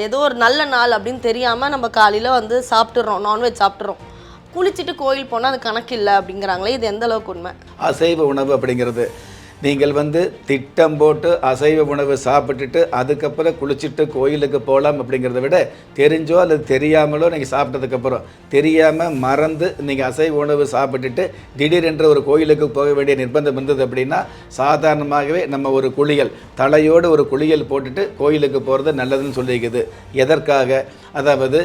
ஏதோ ஒரு நல்ல நாள் அப்படின்னு தெரியாமல் நம்ம காலையில் வந்து சாப்பிட்றோம் நான்வெஜ் சாப்பிட்றோம் குளிச்சுட்டு கோயில் போனால் அது கணக்கு இல்லை அப்படிங்கிறாங்களே இது எந்த அளவுக்கு உண்மை? அசைவ உணவு அப்படிங்கிறது நீங்கள் வந்து திட்டம் போட்டு அசைவ உணவு சாப்பிட்டுட்டு அதுக்கப்புறம் குளிச்சுட்டு கோயிலுக்கு போகலாம் அப்படிங்கிறத விட தெரிஞ்சோ அல்லது தெரியாமலோ நீங்கள் சாப்பிட்டதுக்கப்புறம் தெரியாமல் மறந்து நீங்கள் அசைவ உணவு சாப்பிட்டுட்டு திடீரென்று ஒரு கோயிலுக்கு போக வேண்டிய நிர்பந்தம் இருந்தது அப்படின்னா சாதாரணமாகவே நம்ம ஒரு குளியல் தலையோடு ஒரு குளியல் போட்டுட்டு கோயிலுக்கு போகிறது நல்லதுன்னு சொல்லியிருக்குது. எதற்காக? அதாவது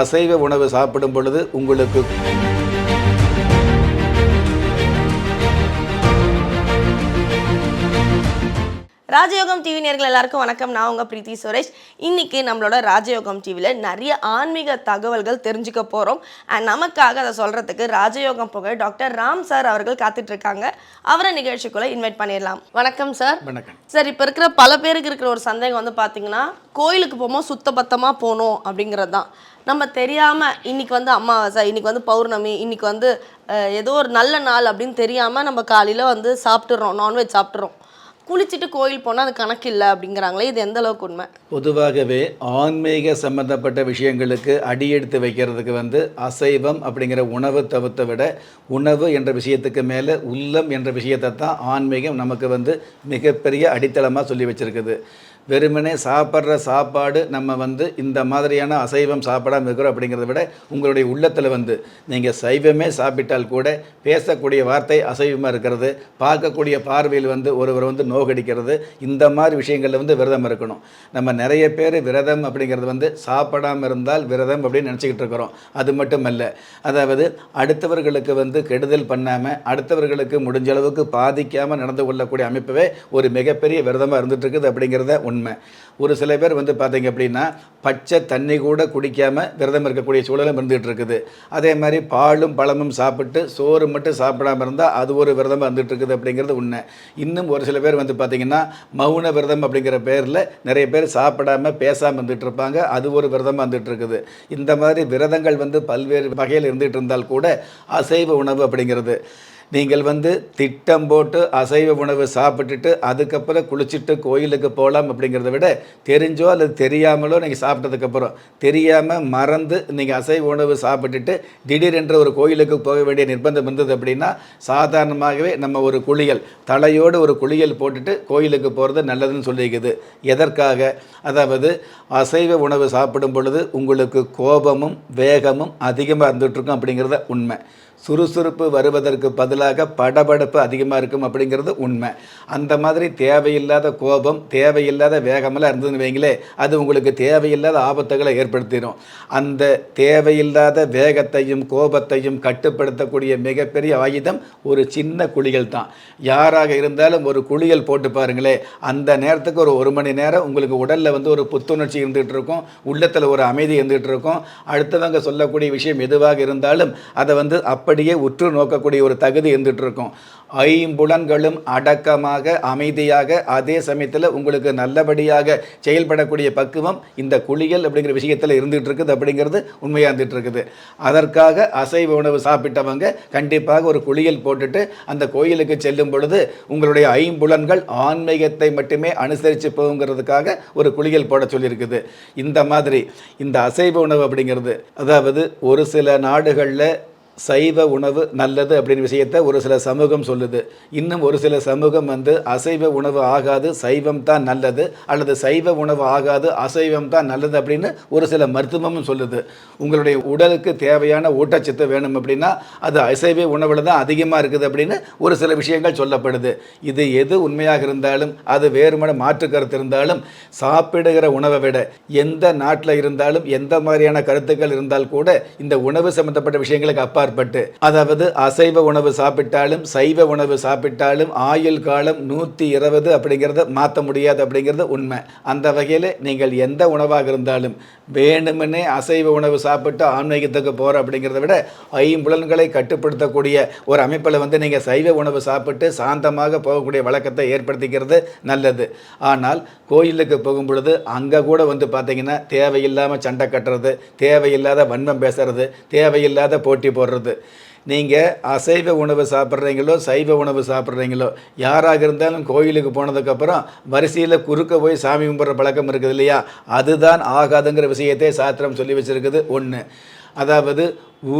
அசைவ உணவு சாப்பிடும் பொழுது உங்களுக்கு ராஜயோகம் டிவி நேர்கள் எல்லாருக்கும் வணக்கம். நான் உங்கள் பிரீத்தி சுரேஷ். இன்னைக்கு நம்மளோட ராஜயோகம் டிவியில் நிறைய ஆன்மீக தகவல்கள் தெரிஞ்சுக்க போகிறோம் அண்ட் நமக்காக அதை சொல்கிறதுக்கு ராஜயோகம் புகழ் டாக்டர் ராம் சார் அவர்கள் காத்துட்டு இருக்காங்க அவரை நிகழ்ச்சிக்குள்ளே இன்வைட் பண்ணிடலாம். வணக்கம் சார். வணக்கம். சார் இப்போ இருக்கிற பல பேருக்கு இருக்கிற ஒரு சந்தேகம் வந்து பார்த்தீங்கன்னா கோயிலுக்கு போகும்போது சுத்தபத்தமாக போகணும் அப்படிங்கிறது தான். நம்ம தெரியாமல் இன்னைக்கு வந்து அமாவாசை இன்னைக்கு வந்து பௌர்ணமி இன்னைக்கு வந்து ஏதோ ஒரு நல்ல நாள் அப்படின்னு தெரியாமல் நம்ம காலையில் வந்து சாப்பிட்றோம் நான்வெஜ் சாப்பிட்றோம் குளிச்சுட்டு கோயில் போனால் அது கணக்கு இல்லை அப்படிங்கிறாங்களே இது எந்த அளவுக்கு உண்மை? பொதுவாகவே ஆன்மீக சம்பந்தப்பட்ட விஷயங்களுக்கு அடியெடுத்து வைக்கிறதுக்கு வந்து அசைவம் அப்படிங்கிற உணவு தவிர்த்த விட உணவு என்ற விஷயத்துக்கு மேலே உள்ளம் என்ற விஷயத்தை தான் ஆன்மீகம் நமக்கு வந்து மிகப்பெரிய அடித்தளமாக சொல்லி வச்சுருக்குது. வெறுமனே சாப்பிட்ற சாப்பாடு நம்ம வந்து இந்த மாதிரியான அசைவம் சாப்பிடாம இருக்கிறோம் அப்படிங்கிறத விட உங்களுடைய உள்ளத்தில் வந்து நீங்கள் சைவமே சாப்பிட்டால் கூட பேசக்கூடிய வார்த்தை அசைவமாக இருக்கிறது பார்க்கக்கூடிய பார்வையில் வந்து ஒருவர் வந்து நோகடிக்கிறது இந்த மாதிரி விஷயங்களில் வந்து விரதம் இருக்கணும். நம்ம நிறைய பேர் விரதம் அப்படிங்கிறது வந்து சாப்பிடாம இருந்தால் விரதம் அப்படின்னு நினச்சிக்கிட்டு இருக்கிறோம். அது மட்டுமல்ல. அதாவது அடுத்தவர்களுக்கு வந்து கெடுதல் பண்ணாமல் அடுத்தவர்களுக்கு முடிஞ்ச அளவுக்கு பாதிக்காமல் நடந்து கொள்ளக்கூடிய அமைப்பவே ஒரு மிகப்பெரிய விரதமாக இருந்துட்டு இருக்குது அப்படிங்கிறத உண்மை ஒரு சில பேர் வந்து பார்த்தீங்க அப்படின்னா பச்சை தண்ணி கூட குடிக்காமல் விரதம் இருக்கக்கூடிய சூழலும் இருந்துகிட்டு இருக்குது. அதே மாதிரி பாலும் பழமும் சாப்பிட்டு சோறு மட்டும் சாப்பிடாம இருந்தால் அது ஒரு விரதமாக இருந்துகிட்டு இருக்குது அப்படிங்கிறது உண்மை. இன்னும் ஒரு சில பேர் வந்து பார்த்திங்கன்னா மௌன விரதம் அப்படிங்கிற பேரில் நிறைய பேர் சாப்பிடாம பேசாமல் இருந்துகிட்டு இருப்பாங்க. அது ஒரு விரதமாக இருந்துகிட்டு இருக்குது. இந்த மாதிரி விரதங்கள் வந்து பல்வேறு வகையில் இருந்துகிட்டு இருந்தால் கூட அசைவ உணவு அப்படிங்கிறது. நீங்கள் வந்து திட்டம் போட்டு அசைவ உணவு சாப்பிட்டுட்டு அதுக்கப்புறம் குளிச்சுட்டு கோயிலுக்கு போகலாம் அப்படிங்கிறத விட தெரிஞ்சோ அல்லது தெரியாமலோ நீங்கள் சாப்பிட்டதுக்கப்புறம் தெரியாமல் மறந்து நீங்கள் அசைவ உணவு சாப்பிட்டுட்டு திடீரென்று ஒரு கோயிலுக்கு போக வேண்டிய நிர்பந்தம் இருந்தது அப்படின்னா சாதாரணமாகவே நம்ம ஒரு குளியல் தலையோடு ஒரு குளியல் போட்டுட்டு கோயிலுக்கு போகிறது நல்லதுன்னு சொல்லியிருக்குது எதற்காக? அதாவது அசைவ உணவு சாப்பிடும் பொழுது உங்களுக்கு கோபமும் வேகமும் அதிகமாக இருந்துகிட்ருக்கும் அப்படிங்கிறத உண்மை. சுறுசுறுப்பு வருவதற்கு பதிலாக படபடப்பு அதிகமாக இருக்கும் அப்படிங்கிறது உண்மை. அந்த மாதிரி தேவையில்லாத கோபம் தேவையில்லாத வேகமெல்லாம் இருந்ததுன்னு வைங்களே அது உங்களுக்கு தேவையில்லாத ஆபத்துகளை ஏற்படுத்திடும் அந்த தேவையில்லாத வேகத்தையும் கோபத்தையும் கட்டுப்படுத்தக்கூடிய மிகப்பெரிய ஆயுதம் ஒரு சின்ன குளியல் தான். யாராக இருந்தாலும் ஒரு குளியல் போட்டு பாருங்களே அந்த நேரத்துக்கு ஒரு ஒரு மணி நேரம் உங்களுக்கு உடலில் வந்து ஒரு புத்துணர்ச்சி இருந்துகிட்டு இருக்கும் உள்ளத்தில் ஒரு அமைதி இருந்துகிட்டு இருக்கும். அடுத்தவங்க சொல்லக்கூடிய விஷயம் எதுவாக இருந்தாலும் அதை வந்து அப் அப்படியே உற்று நோக்கக்கூடிய ஒரு தகுதி இருந்துட்டு இருக்கும் ஐம்புலன்களும் அடக்கமாக அமைதியாக அதே சமயத்தில் உங்களுக்கு நல்லபடியாக செயல்படக்கூடிய பக்குவம் இந்த குளியல் அப்படிங்கிற விஷயத்தில் இருந்துகிட்டு இருக்குது அப்படிங்கிறது உண்மையாக இருந்துட்டு இருக்குது அதற்காக அசைவ உணவு சாப்பிட்டவங்க கண்டிப்பாக ஒரு குளியல் போட்டுட்டு அந்த கோயிலுக்கு செல்லும் பொழுது உங்களுடைய ஐம்புலன்கள் ஆன்மீகத்தை மட்டுமே அனுசரித்து போகுங்கிறதுக்காக ஒரு குளியல் போட சொல்லியிருக்குது. இந்த மாதிரி இந்த அசைவ உணவு அப்படிங்கிறது அதாவது ஒரு சில நாடுகளில் சைவ உணவு நல்லது அப்படின்னு விஷயத்தை ஒரு சில சமூகம் சொல்லுது. இன்னும் ஒரு சில சமூகம் வந்து அசைவ உணவு ஆகாது சைவம் தான் நல்லது அல்லது சைவ உணவு ஆகாது அசைவம் தான் நல்லது அப்படின்னு ஒரு சில மருத்துவமும் சொல்லுது. உங்களுடைய உடலுக்கு தேவையான ஊட்டச்சத்து வேணும் அப்படின்னா அது அசைவ உணவில் தான் அதிகமாக இருக்குது அப்படின்னு ஒரு சில விஷயங்கள் சொல்லப்படுது. இது எது உண்மையாக இருந்தாலும் அது வேறுமான மாற்று கருத்து இருந்தாலும் சாப்பிடுகிற உணவை விட எந்த நாட்டில் இருந்தாலும் எந்த மாதிரியான கருத்துக்கள் இருந்தால் கூட இந்த உணவு சம்பந்தப்பட்ட விஷயங்களுக்கு அப்பா அப்பாற்பட்டு அதாவது அசைவ உணவு சாப்பிட்டாலும் சைவ உணவு சாப்பிட்டாலும் ஆயுள் காலம் நூற்றி இருபது அப்படிங்கிறத மாற்ற முடியாது அப்படிங்கிறது உண்மை. அந்த வகையில் நீங்கள் எந்த உணவாக இருந்தாலும் வேணுமென்னே அசைவ உணவு சாப்பிட்டு ஆன்மீகத்துக்கு போகிற அப்படிங்கிறத விட ஐம்புலன்களை கட்டுப்படுத்தக்கூடிய ஒரு அமைப்பில் வந்து நீங்கள் சைவ உணவு சாப்பிட்டு சாந்தமாக போகக்கூடிய வழக்கத்தை ஏற்படுத்திக்கிறது நல்லது. ஆனால் கோயிலுக்கு போகும் பொழுது அங்கே கூட வந்து பார்த்தீங்கன்னா தேவையில்லாமல் சண்டை கட்டுறது தேவையில்லாத வன்மம் பேசுறது தேவையில்லாத போட்டி போடுறது நீங்கள் அசைவ உணவு சாப்பிட்றீங்களோ சைவ உணவு சாப்பிட்றீங்களோ யாராக இருந்தாலும் கோயிலுக்கு போனதுக்கப்புறம் வரிசையில் குறுக்க போய் சாமி கும்பிட்ற பழக்கம் இருக்குது இல்லையா? அதுதான் ஆகாதுங்கிற விஷயத்தை சாத்திரம் சொல்லி வச்சுருக்குது. ஒன்று அதாவது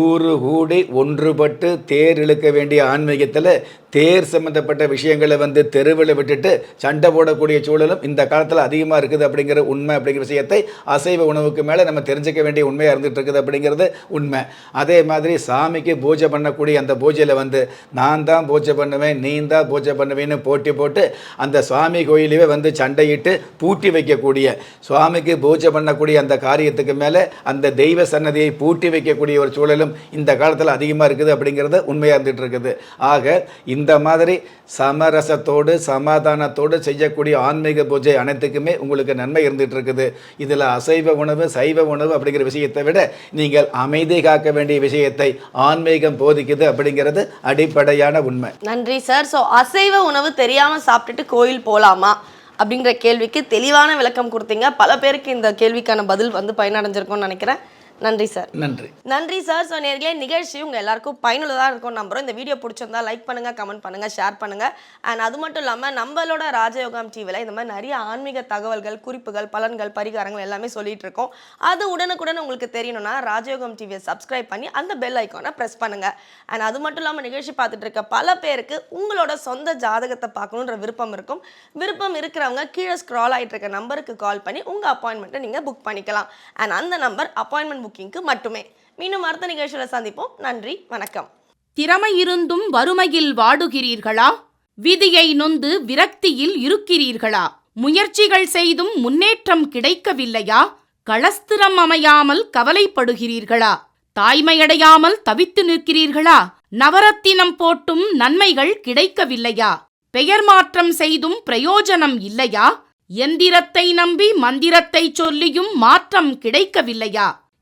ஊறு கூடி ஒன்றுபட்டு தேர் இழுக்க வேண்டிய ஆன்மீகத்தில் தேர் சம்மந்தப்பட்ட விஷயங்களை வந்து தெருவில் விட்டுட்டு சண்டை போடக்கூடிய சூழலும் இந்த காலத்தில் அதிகமாக இருக்குது அப்படிங்கிற உண்மை அப்படிங்கிற விஷயத்தை அசைவ உணவுக்கு மேலே நம்ம தெரிஞ்சுக்க வேண்டிய உண்மையாக இருந்துகிட்டு இருக்குது அப்படிங்கிறது உண்மை. அதே மாதிரி சாமிக்கு பூஜை பண்ணக்கூடிய அந்த பூஜையில் வந்து நான் தான் பூஜை பண்ணுவேன் நீ தான் பூஜை பண்ணுவேன்னு போட்டி போட்டு அந்த சுவாமி கோயிலவே வந்து சண்டையிட்டு பூட்டி வைக்கக்கூடிய சுவாமிக்கு பூஜை பண்ணக்கூடிய அந்த காரியத்துக்கு மேலே அந்த தெய்வ சன்னதியை பூட்டி வைக்கக்கூடிய ஒரு சூழலும் இந்த காலத்தில் அதிகமாக இருக்குது அப்படிங்கிறது உண்மையாக இருந்துகிட்டு இருக்குது. ஆக இந்த மாதிரி சமரசத்தோடு சமாதானத்தோடு செய்யக்கூடிய ஆன்மீக பூஜை அனைத்துக்குமே உங்களுக்கு நன்மை இருந்துகிட்டு இருக்குது இதில் அசைவ உணவு சைவ உணவு அப்படிங்கிற விஷயத்தை விட நீங்கள் அமைதி காக்க வேண்டிய விஷயத்தை ஆன்மீகம் போதிக்குது அப்படிங்கிறது அடிப்படையான உண்மை. நன்றி சார் ஸோ அசைவ உணவு தெரியாமல் சாப்பிட்டுட்டு கோயில் போகலாமா அப்படிங்கிற கேள்விக்கு தெளிவான விளக்கம் கொடுத்தீங்க. பல பேருக்கு இந்த கேள்விக்கான பதில் வந்து பயனடைஞ்சிருக்கும்னு நினைக்கிறேன். நன்றி சார். நன்றி. நன்றி சார். ஸோ நேர்களே நிகழ்ச்சி உங்கள் எல்லாருக்கும் பயனுள்ளதாக இருக்கும் நம்புறோம். இந்த வீடியோ பிடிச்சிருந்தா லைக் பண்ணுங்கள் கமெண்ட் பண்ணுங்கள் ஷேர் பண்ணுங்கள் அண்ட் அது மட்டும் இல்லாமல் நம்மளோட ராஜயோகம் டிவியில் இந்த மாதிரி நிறைய ஆன்மீக தகவல்கள் குறிப்புகள் பலன்கள் பரிகாரங்கள் எல்லாமே சொல்லிட்டு இருக்கோம். அது உடனுக்குடன் உங்களுக்கு தெரியணும்னா ராஜயோகம் டிவியை சப்ஸ்கிரைப் பண்ணி அந்த பெல் ஐக்கானை ப்ரெஸ் பண்ணுங்கள் அண்ட் அது மட்டும் இல்லாமல் நிகழ்ச்சி பார்த்துட்டு இருக்க பல பேருக்கு உங்களோட சொந்த ஜாதகத்தை பார்க்கணுன்ற விருப்பம் இருக்கும். விருப்பம் இருக்கிறவங்க கீழே ஸ்க்ரால் ஆகிட்டு இருக்க நம்பருக்கு கால் பண்ணி உங்கள் அப்பாயின்மெண்ட்டை நீங்கள் புக் பண்ணிக்கலாம். அண்ட் அந்த நம்பர் அப்பாயின்மெண்ட் புக்கிங்க்கு மட்டுமே. மீண்டும் அடுத்த நிகழ்ச்சியில் சந்திப்போம். நன்றி வணக்கம். திறமை இருந்தும் வறுமையில் வாடுகிறீர்களா? விதியை நொந்து விரக்தியில் இருக்கிறீர்களா? முயற்சிகள் செய்தும் முன்னேற்றம் கிடைக்கவில்லையா? களஸ்திரம் அமையாமல் கவலைப்படுகிறீர்களா? தாய்மையடையாமல் தவித்து நிற்கிறீர்களா? நவரத்தினம் போட்டும் நன்மைகள் கிடைக்கவில்லையா? பெயர் மாற்றம் செய்தும் பிரயோஜனம் இல்லையா? எந்திரத்தை நம்பி மந்திரத்தை சொல்லியும் மாற்றம் கிடைக்கவில்லையா?